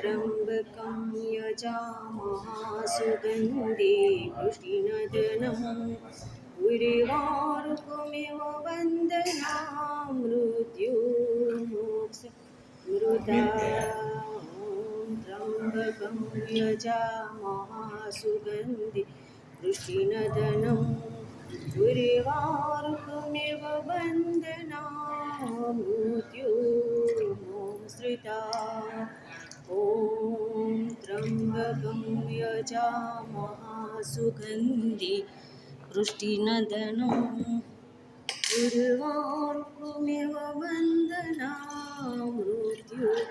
त्र्यम्बकं यजामः सुगन्धे पुष्टिनदनं गुरिवारुकमिव वन्दना मृत्युमोक्ष मृदा त्र्यम्बकं यजामः सुगन्धे पुष्टिनदनं गुरिवारुकमिव वन्दना, मृत्यु मृत्युमोश्रिता ॐ त्र्यम्बकं यजामहासुगन्धि वृष्टिनदनं उर्वारुकमिव वन्दना मृत्युमृता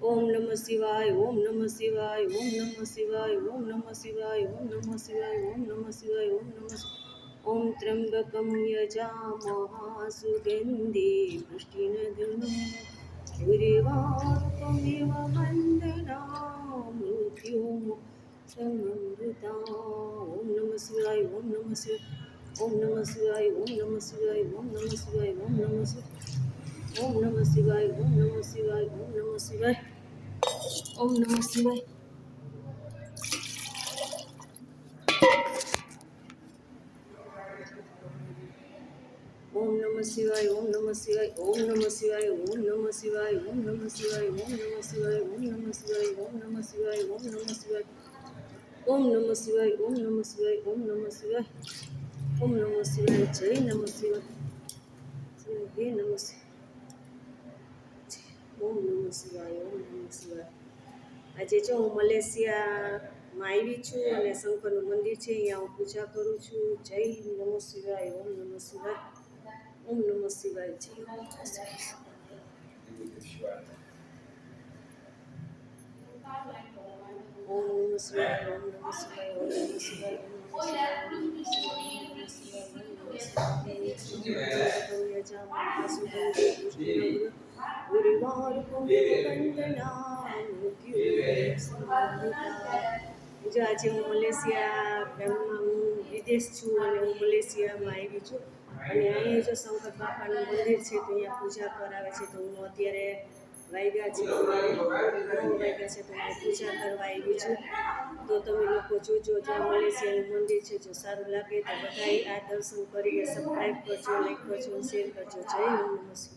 ओम नमः शिवाय ओम नमः शिवाय ओम नमः शिवाय ओम नमः शिवाय ओम नमः शिवाय ओम नमः शिवाय ओम नमः ओम त्र्यंबकं यजामहासुगन्धि पुष्टिनदनं गुरिवारुकमिव वन्दना मृत्युमृता ओम नमः शिवाय ओम नमः शिवाय ओम नमः शिवाय ओम नमः शिवाय ओम नमः शिवाय ओम नमः शिवाय ओम नमः शिवाय ओम नमः शिवाय ओम नमः शिवाय ओम नमः शिवाय નમઃ શિવાય ઓમ નમઃ શિવાય ઓમ નમઃ શિવાય ઓમ નમઃ શિવાય ઓમ નમઃ શિવાય ઓમ નમઃ શિવાય ઓમ નમઃ શિવાય ઓમ નમઃ શિવાય ઓમ નમઃ શિવાય ઓમ નમઃ શિવાય ઓમ નમઃ શિવાય ઓમ નમઃ શિવાય ઓમ નમઃ શિવાય જય નમઃ શિવાય હે નમઃ શિવાય ઓમ નમઃ શિવાય ઓમ નમઃ શિવાય આજે જો હું મલેશિયામાં આવી છું અને શંકરનું મંદિર છે અહીંયા હું પૂજા કરું છું જય નમઃ શિવાય ઓમ નમો શિવાય ओम नमः शिवाय जी ओम नमः शिवाय ओम नमः शिवाय ओम नमः शिवाय ओम नमः शिवाय गुरुवार को वंदना मुझे आज मलेशिया ब्रह्मा વિદેશ છું અને હું મલેશિયામાં આવી છું. અને અહીંયા જો શંકર બાપાનું મંદિર છે તો અહીંયા પૂજા કરાવે છે તો હું અત્યારે વાગ્યા છે. વાગ્યા છે તો હું પૂજા કરવા આવી છું. તો તમે લોકો જોજો જો મલેશિયાનું મંદિર છે જો સારું લાગે તો બધાએ આ દર્શન કરીને સબસ્ક્રાઈબ કરજો લાઈક કરજો શેર કરજો. જય નમસ્કાર